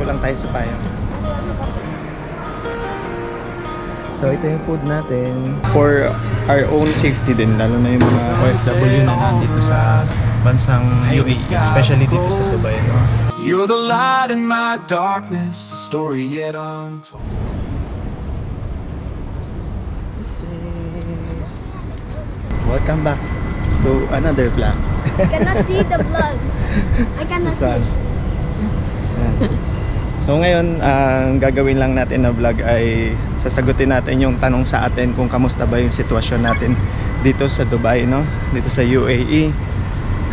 Upo lang tayo sa payo. So ito yung food natin. For our own safety din, lalo na yung mga OFW na nandito sa bansang UAE, especially dito sa Dubai. No? You're the light in my darkness, a story yet untold. This is... Welcome back to another vlog. I cannot see the vlog. I cannot see. So ngayon, ang gagawin lang natin na vlog ay sasagutin natin yung tanong sa atin kung kamusta ba yung sitwasyon natin dito sa Dubai, no? Dito sa UAE.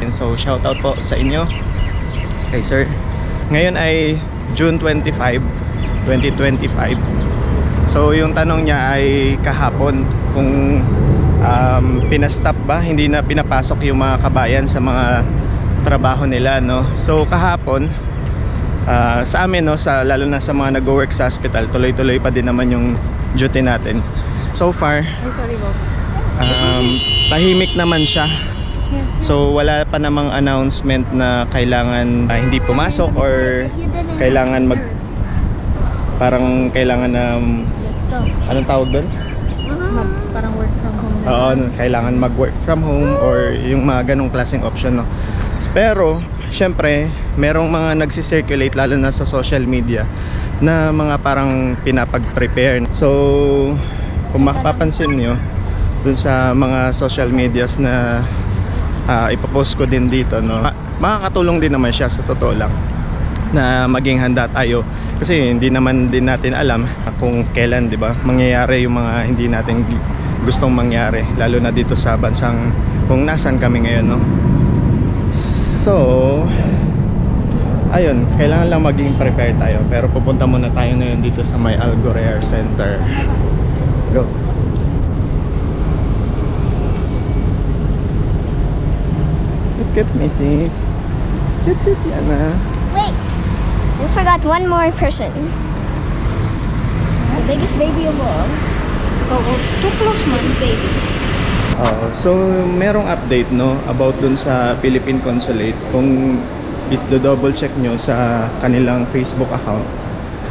And so, shout out po sa inyo. Kay sir. Ngayon ay June 25, 2025. So, yung tanong niya ay kahapon kung um, pinastop ba, hindi na pinapasok yung mga kabayan sa mga trabaho nila, no? So, kahapon, Ah, sa amin no sa lalo na sa mga nag-work sa hospital tuloy-tuloy pa din naman yung duty natin so far Ay, sorry, Bob. um, tahimik naman siya so wala pa namang announcement na kailangan ah, hindi pumasok or kailangan mag parang kailangan na go. anong tawag doon Mag, parang work from home. Oo, ano, kailangan mag-work from home or yung mga ganong klaseng option, no? Pero, syempre, merong mga nagsi-circulate lalo na sa social media na mga parang pinapag-prepare. So, kung mapapansin nyo, dun sa mga social medias na ah, ipopost ko din dito, no? ma- Makakatulong din naman siya sa totoo lang na maging handa tayo kasi hindi naman din natin alam kung kailan 'di ba mangyayari yung mga hindi natin gustong mangyari lalo na dito sa bansang kung nasan kami ngayon no so ayun kailangan lang maging prepared tayo pero pupunta muna tayo ngayon dito sa may Al Ghurair Center go Look at Mrs. Look at Yana. Wait! We forgot one more person. The biggest baby of all. Oh, too close, man. Baby. Oo. so merong update no about dun sa Philippine Consulate. Kung i-double check nyo sa kanilang Facebook account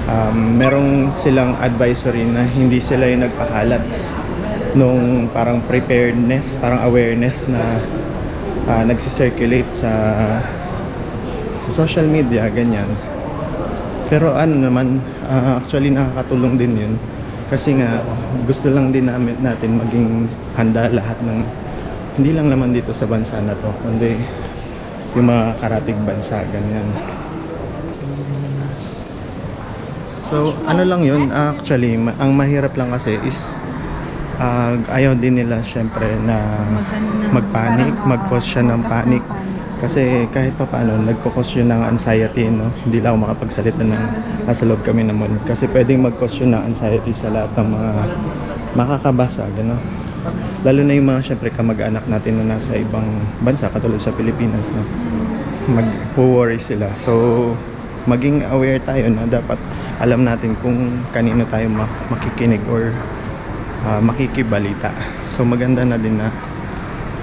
um, merong silang advisory na hindi sila yung nagpahalat nung parang preparedness parang awareness na uh, nagsisirculate sa sa social media ganyan. Pero ano naman ah, actually nakakatulong din yun kasi nga gusto lang din namin natin maging handa lahat ng hindi lang naman dito sa bansa na to kundi yung mga karatig bansa ganyan. So ano lang yun actually ma- ang mahirap lang kasi is ah, ayaw din nila syempre na magpanic mag-cause siya ng panic kasi kahit pa paano nagkakos yun ng anxiety no? Hindi lang ako makapagsalita ng nasa loob kami naman kasi pwedeng mag-cause yun ng anxiety sa lahat ng mga makakabasa gano lalo na yung mga syempre kamag-anak natin na nasa ibang bansa katulad sa Pilipinas no? Mag-worry sila. So maging aware tayo na dapat alam natin kung kanino tayo ma- makikinig or ah, makikibalita. So maganda na din na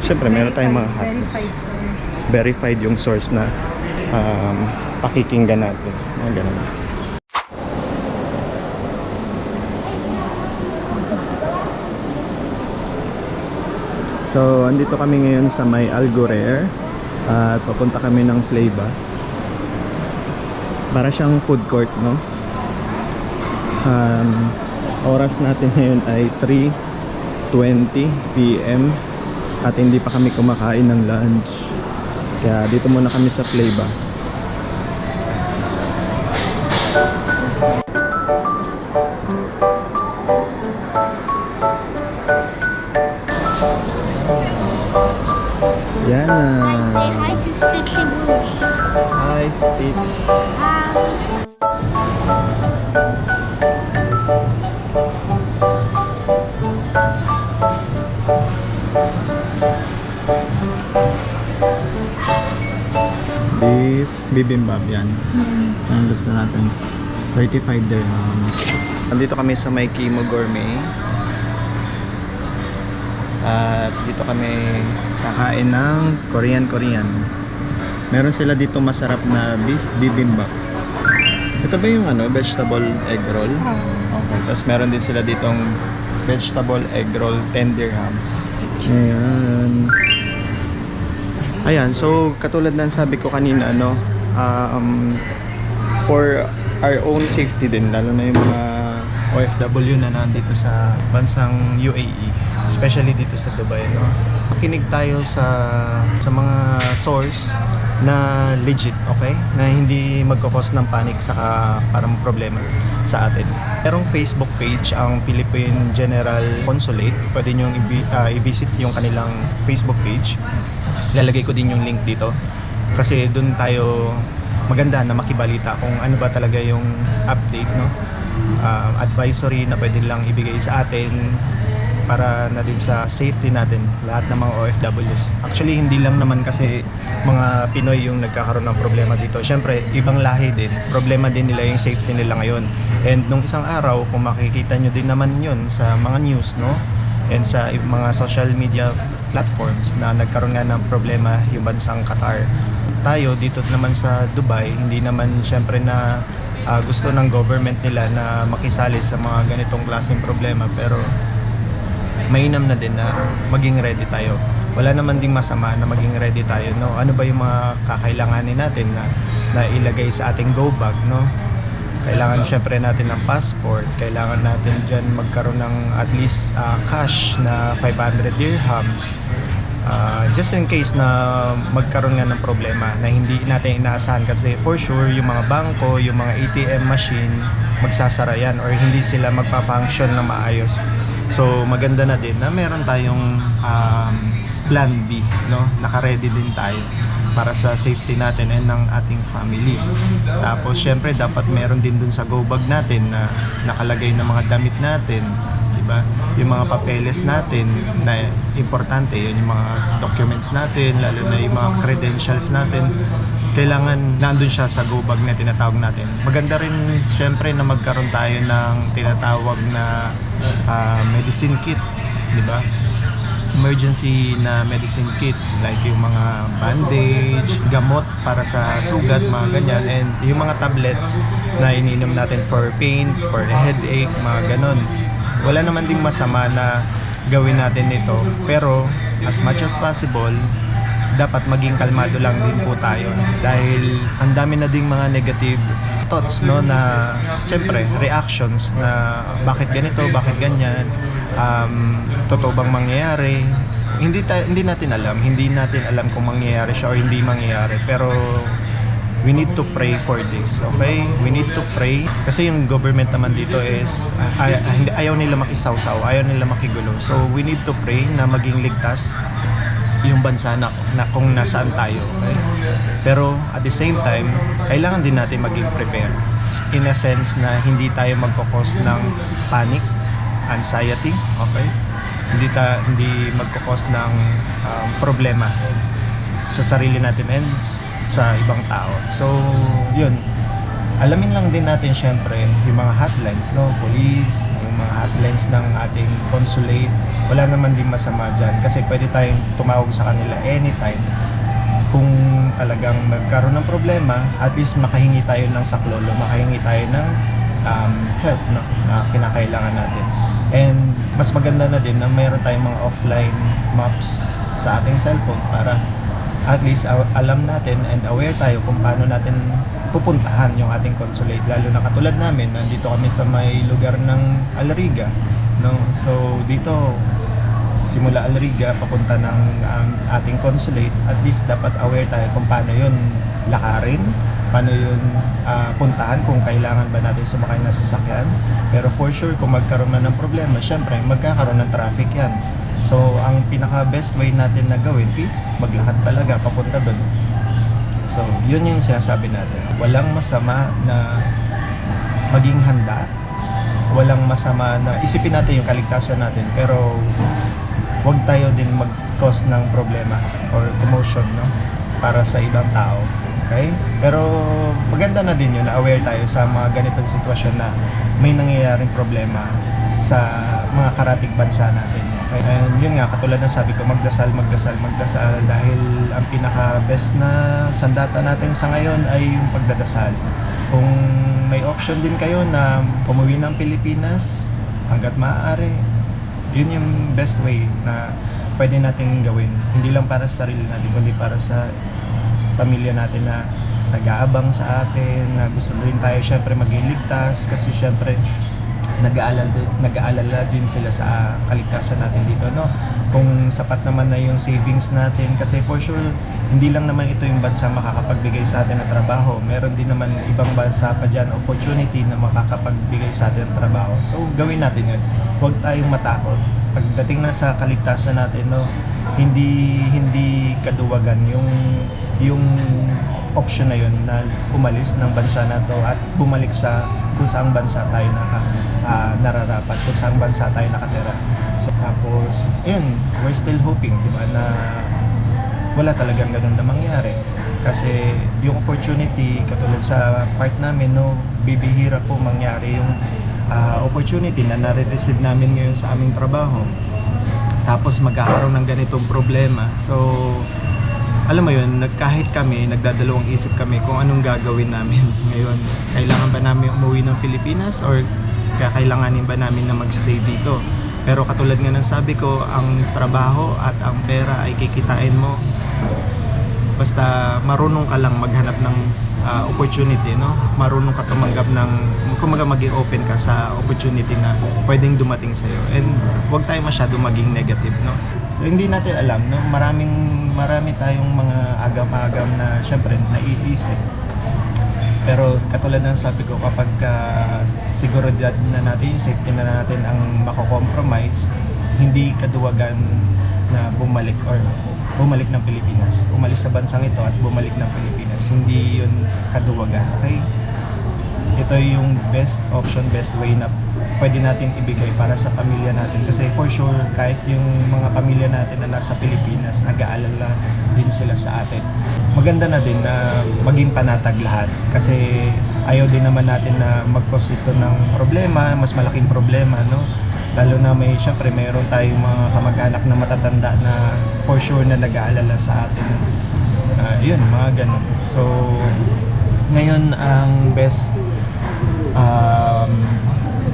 syempre meron tayong mga hat- Verified source. verified yung source na um, pakikinggan natin. Mga ganun. So, andito kami ngayon sa may Al Ghurair at papunta kami ng Flava. Para siyang food court, no? Um, oras natin ngayon ay 3.20 p.m. at hindi pa kami kumakain ng lunch. Kaya dito muna kami sa Flava. Bibimbap yan. Ang gusto natin. 35 dirhams. Nandito kami sa may Kimo Gourmet. At dito kami kakain ng Korean Korean. Meron sila dito masarap na beef bibimbap. Ito ba yung ano, vegetable egg roll? Okay. Tapos meron din sila ditong vegetable egg roll 10 dirhams. Ayan. Ayan, so katulad ng sabi ko kanina, no, um, for our own safety din, lalo na yung mga OFW na nandito sa bansang UAE, especially dito sa Dubai, no. Makinig tayo sa sa mga source na legit, okay? Na hindi magkakos ng panic sa parang problema sa atin. Merong Facebook page ang Philippine General Consulate. Pwede nyo i-visit yung kanilang Facebook page. Lalagay ko din yung link dito. Kasi doon tayo maganda na makibalita kung ano ba talaga yung update, no? Um, advisory na pwede lang ibigay sa atin para na din sa safety natin lahat ng mga OFWs. Actually hindi lang naman kasi mga Pinoy yung nagkakaroon ng problema dito. Siyempre, ibang lahi din. Problema din nila yung safety nila ngayon. And nung isang araw, kung makikita nyo din naman yun sa mga news, no? And sa mga social media platforms na nagkaroon nga ng problema yung bansang Qatar. Tayo dito naman sa Dubai, hindi naman siyempre na ah, gusto ng government nila na makisali sa mga ganitong klaseng problema pero mainam na din na maging ready tayo. Wala naman ding masama na maging ready tayo, no? Ano ba yung mga kakailanganin natin na, na ilagay sa ating go bag, no? Kailangan syempre natin ng passport, kailangan natin dyan magkaroon ng at least ah, cash na 500 dirhams. Ah, just in case na magkaroon nga ng problema na hindi natin inaasahan kasi for sure yung mga bangko, yung mga ATM machine magsasara yan or hindi sila magpa-function na maayos. So maganda na din na meron tayong um, plan B, no? Naka-ready din tayo para sa safety natin and ng ating family. Tapos syempre dapat meron din dun sa go bag natin na nakalagay na mga damit natin, 'di ba? Yung mga papeles natin na importante, yun yung mga documents natin, lalo na yung mga credentials natin kailangan nandun siya sa go bag na tinatawag natin. Maganda rin syempre na magkaroon tayo ng tinatawag na ah, medicine kit, di ba? Emergency na medicine kit like yung mga bandage, gamot para sa sugat, mga ganyan. And yung mga tablets na ininom natin for pain, for headache, mga ganon. Wala naman ding masama na gawin natin ito pero as much as possible dapat maging kalmado lang din po tayo. Dahil ang dami na ding mga negative thoughts no na syempre reactions na bakit ganito bakit ganyan um, totoo bang mangyayari? Hindi ta- hindi natin alam. Hindi natin alam kung mangyayari siya o hindi mangyayari. Pero we need to pray for this okay? We need to pray. Kasi yung government naman dito is ay- ay- ayaw nila makisawsaw. Ayaw nila makigulo. So we need to pray na maging ligtas yung bansa na, na kung nasaan tayo. Okay? Pero at the same time, kailangan din natin maging prepared. In a sense na hindi tayo magkakos ng panic, anxiety, okay? Hindi ta hindi magkakos ng um, problema sa sarili natin and sa ibang tao. So, yun. Alamin lang din natin syempre yung mga hotlines, no? Police, yung mga hotlines ng ating consulate. Wala naman din masama dyan kasi pwede tayong tumawag sa kanila anytime kung talagang magkaroon ng problema, at least makahingi tayo ng saklolo, makahingi tayo ng um, help no, na kinakailangan natin. And mas maganda na din na mayroon tayong mga offline maps sa ating cellphone para at least alam natin and aware tayo kung paano natin pupuntahan yung ating consulate. Lalo na katulad namin nandito kami sa may lugar ng Alariga no? So dito simula Alariga papunta ng um, ating consulate at least dapat aware tayo kung paano yun lakarin paano yun ah, puntahan kung kailangan ba natin sumakay ng sasakyan. Pero for sure kung magkaroon na ng problema syempre magkakaroon ng traffic yan. So ang pinaka best way natin na gawin is maglakad talaga papunta doon so yun yung sinasabi natin. Walang masama na maging handa. Walang masama na isipin natin yung kaligtasan natin pero huwag tayo din mag-cause ng problema or commotion no para sa ibang tao okay pero maganda na din yun na aware tayo sa mga ganitong sitwasyon na may nangyayaring problema sa mga karatig bansa natin okay? and yun nga katulad ng sabi ko magdasal magdasal magdasal dahil ang pinaka best na sandata natin sa ngayon ay yung pagdadasal kung option din kayo na umuwi ng Pilipinas hanggat maaari. Yun yung best way na pwede natin gawin. Hindi lang para sa sarili natin, kundi para sa pamilya natin na nag-aabang sa atin, na gusto rin tayo syempre maging ligtas kasi syempre nag-aalala, nag-aalala din sila sa kaligtasan natin dito, no? Kung sapat naman na yung savings natin, kasi for sure, hindi lang naman ito yung bansa makakapagbigay sa atin ng trabaho. Meron din naman ibang bansa pa dyan, opportunity na makakapagbigay sa atin ng trabaho. So, gawin natin yun. Huwag tayong matakot. Pagdating na sa kaligtasan natin, no, hindi hindi kaduwagan yung yung option na yun na umalis ng bansa na to at bumalik sa kung saang bansa tayo naka, ah, nararapat, kung saang bansa tayo nakatira. So tapos, yun, we're still hoping, di ba, na wala talagang ganun na mangyari. Kasi yung opportunity, katulad sa part namin, no, bibihira po mangyari yung ah, opportunity na nare-receive namin ngayon sa aming trabaho. Tapos magkakaroon ng ganitong problema. So, alam mo yun, kahit kami, nagdadalawang isip kami kung anong gagawin namin ngayon. Kailangan ba namin umuwi ng Pilipinas or kakailanganin ba namin na magstay dito? Pero katulad nga ng sabi ko, ang trabaho at ang pera ay kikitain mo basta marunong ka lang maghanap ng ah, opportunity, no? Marunong ka tumanggap ng, kumaga maging open ka sa opportunity na pwedeng dumating sa'yo. And huwag tayo masyado maging negative, no? So hindi natin alam, no? Maraming, marami tayong mga agam-agam na syempre naiisip. Pero katulad ng sabi ko, kapag uh, siguridad na natin, yung safety na natin ang mako-compromise, hindi kaduwagan na bumalik or bumalik ng Pilipinas. Umalis sa bansang ito at bumalik ng Pilipinas. Hindi yun kaduwagan. Okay? Ito yung best option, best way na pwede natin ibigay para sa pamilya natin. Kasi for sure, kahit yung mga pamilya natin na nasa Pilipinas, nag-aalala din sila sa atin. Maganda na din na maging panatag lahat. Kasi ayaw din naman natin na mag-cause ito ng problema, mas malaking problema, no? Lalo na may, syempre, mayroon tayong mga kamag-anak na matatanda na for sure na nag-aalala sa atin. Ah, yun, mga ganun. So, ngayon ang best um,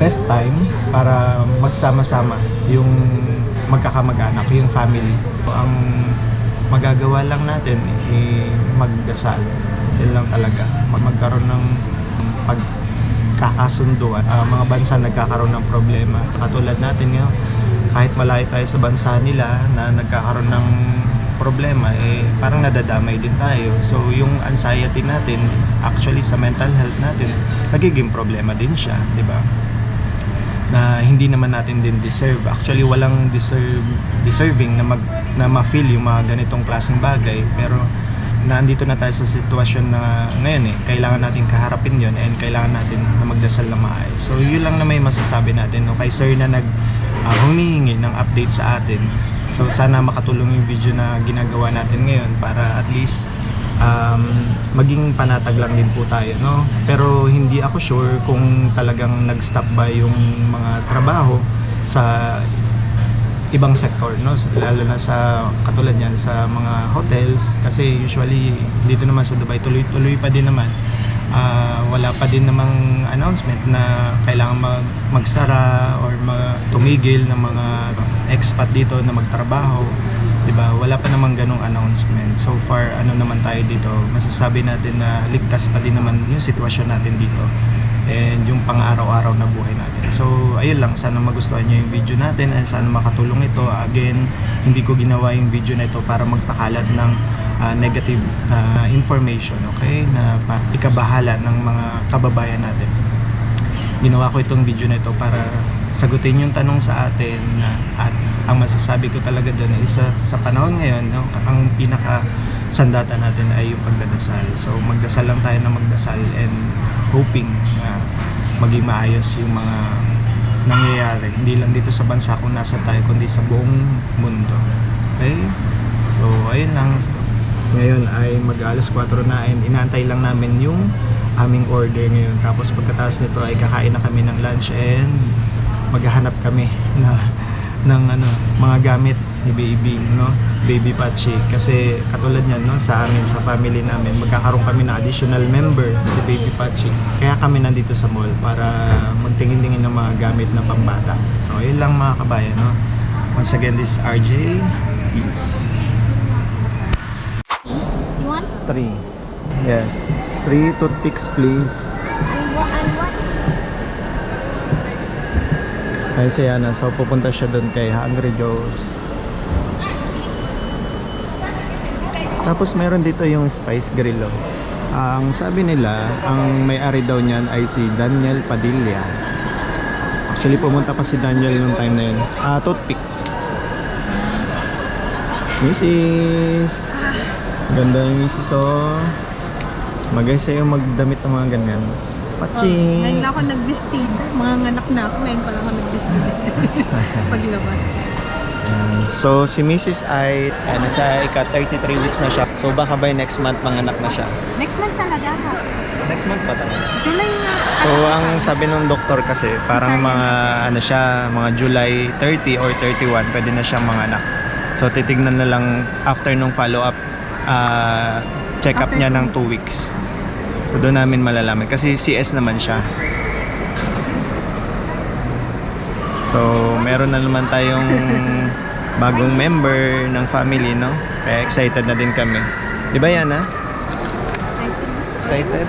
best time para magsama-sama yung magkakamag-anak, yung family. Ang magagawa lang natin ay magdasal. Yun lang talaga. Mag- Magkaroon ng pagkakasunduan. Ah, mga bansa nagkakaroon ng problema. Katulad natin ngayon, kahit malayo tayo sa bansa nila na nagkakaroon ng problema, eh parang nadadamay din tayo. So yung anxiety natin, actually sa mental health natin, nagiging problema din siya, di ba? Na hindi naman natin din deserve. Actually, walang deserve, deserving na, mag, na ma-feel yung mga ganitong klaseng bagay. Pero nandito na tayo sa sitwasyon na ngayon eh, kailangan natin kaharapin yon and kailangan natin na magdasal na maayos. So, yun lang na may masasabi natin. No? Kay Sir na nag ah, humihingi ng update sa atin. So, sana makatulong yung video na ginagawa natin ngayon para at least um, maging panatag lang din po tayo, no? Pero hindi ako sure kung talagang nag-stop ba yung mga trabaho sa ibang sektor, no? Lalo na sa katulad niyan sa mga hotels kasi usually dito naman sa Dubai tuloy-tuloy pa din naman. Ah, wala pa din namang announcement na kailangan mag magsara or mag tumigil ng mga expat dito na magtrabaho. 'Di ba? Wala pa namang ganong announcement. So far, ano naman tayo dito, masasabi natin na ligtas pa din naman yung sitwasyon natin dito and yung pang-araw-araw na buhay natin. So, ayun lang, sana magustuhan niyo yung video natin and sana makatulong ito. Again, hindi ko ginawa yung video na ito para magpakalat ng ah, negative na information, okay? Na ikabahala ng mga kababayan natin ginawa ko itong video na ito para sagutin yung tanong sa atin na at ang masasabi ko talaga doon isa sa panahon ngayon no, ang pinaka sandata natin ay yung pagdadasal. So magdasal lang tayo na magdasal and hoping na maging maayos yung mga nangyayari. Hindi lang dito sa bansa kung nasa tayo kundi sa buong mundo. Okay? So ayun lang. Ngayon ay mag alas 4 na and inaantay lang namin yung aming order ngayon. Tapos pagkatapos nito ay kakain na kami ng lunch and maghahanap kami na ng ano mga gamit ni baby no Baby Pachi. Kasi katulad niyan, no, sa amin, sa family namin, magkakaroon kami ng additional member, si Baby Pachi. Kaya kami nandito sa mall para magtingin-tingin ng mga gamit na pambata. So, yun lang mga kabayan, no. Once again, this is RJ. Peace. Three. Yes. Three toothpicks, please. Ay si so pupunta siya doon kay Hungry Joe's. Tapos meron dito yung Spice Grillo. Ang sabi nila, ang may-ari daw niyan ay si Daniel Padilla. Actually, pumunta pa si Daniel nung time na yun. Ah, toothpick. Mrs. Ganda yung Mrs. Oh. Magay sa'yo magdamit ng mga ganyan. Pachi. Ngayon lang ako nagbistid. Mga anak na ako. Ngayon pa lang ako nagbistid. Paglabas. So, si Mrs. ay ano, sa ika 33 weeks na siya. So, baka by next month manganak na siya. Next month talaga. Next month ba talaga? July na. So, ang sabi ng doktor kasi, parang Cesarean mga ano siya, mga July 30 or 31, pwede na siyang manganak. So, titignan na lang after nung follow-up ah, check-up After niya two ng 2 weeks. So, doon namin malalaman. Kasi CS naman siya. So, meron na naman tayong bagong member ng family, no? Kaya excited na din kami. Di ba, Yana? Excited. Excited?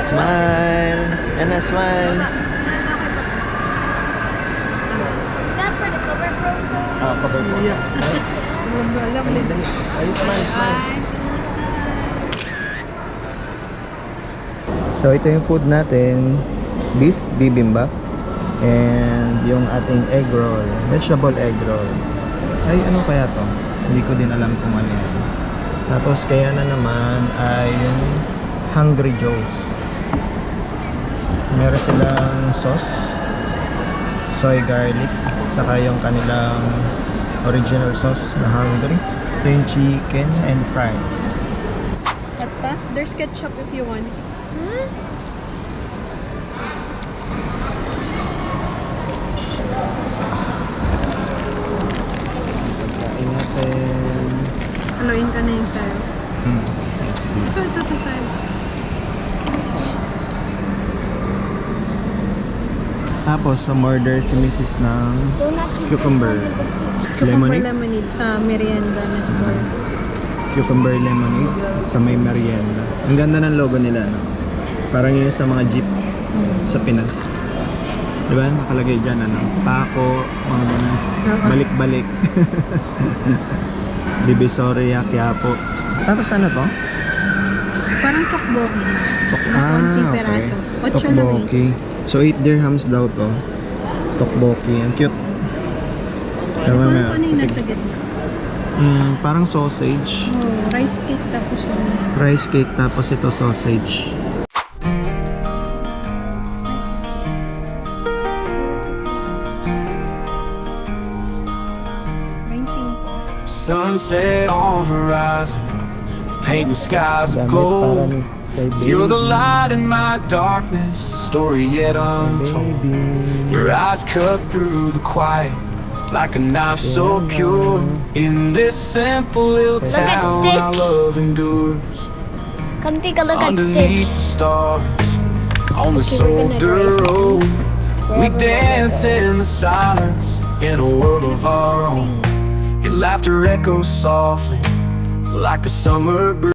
Smile! Smile! The cover photo? Ah, cover po. Alam mo. Ay, smile, smile. So ito yung food natin, beef bibimbap and yung ating egg roll, vegetable egg roll. Ay ano kaya to? Hindi ko din alam kung ano yan. Tapos kaya na naman ay yung Hungry Joe's. Meron silang sauce, soy garlic, saka yung kanilang original sauce na hungry. Ito yung chicken and fries. What pa? There's ketchup if you want. Haluin ka na yung sa'yo. Hmm. Yes, Ito, please. ito, ito. Tapos, umorder si Mrs. ng Cucumber. Cucumber lemonade. lemonade sa merienda na store. Cucumber lemonade sa may merienda. Ang ganda ng logo nila, no? Parang yun sa mga jeep sa Pinas. Di ba? Nakalagay dyan, ano? Pako, mga ganun. Balik-balik. Divisoria, Quiapo. Tapos ano to? Parang tokboki. Tok- Mas Ah, onti peraso. Ocho lang eh. So, 8 dirhams daw to. Tokboki. Ang cute. Ikaw Tama ano nga. pa na yung nasa gitna? Mm, parang sausage. Oh, rice cake tapos yung... Rice cake tapos ito sausage. Sunset on horizon, painting skies of gold. You're the light in my darkness, a story yet untold. Your eyes cut through the quiet like a knife so pure. In this simple little at town, our love endures. Come take a look Underneath Stitch. the stars, on this Okay, we're gonna older drive. road, we dance in the silence in a world of our own. Laughter echoes softly like the summer breeze.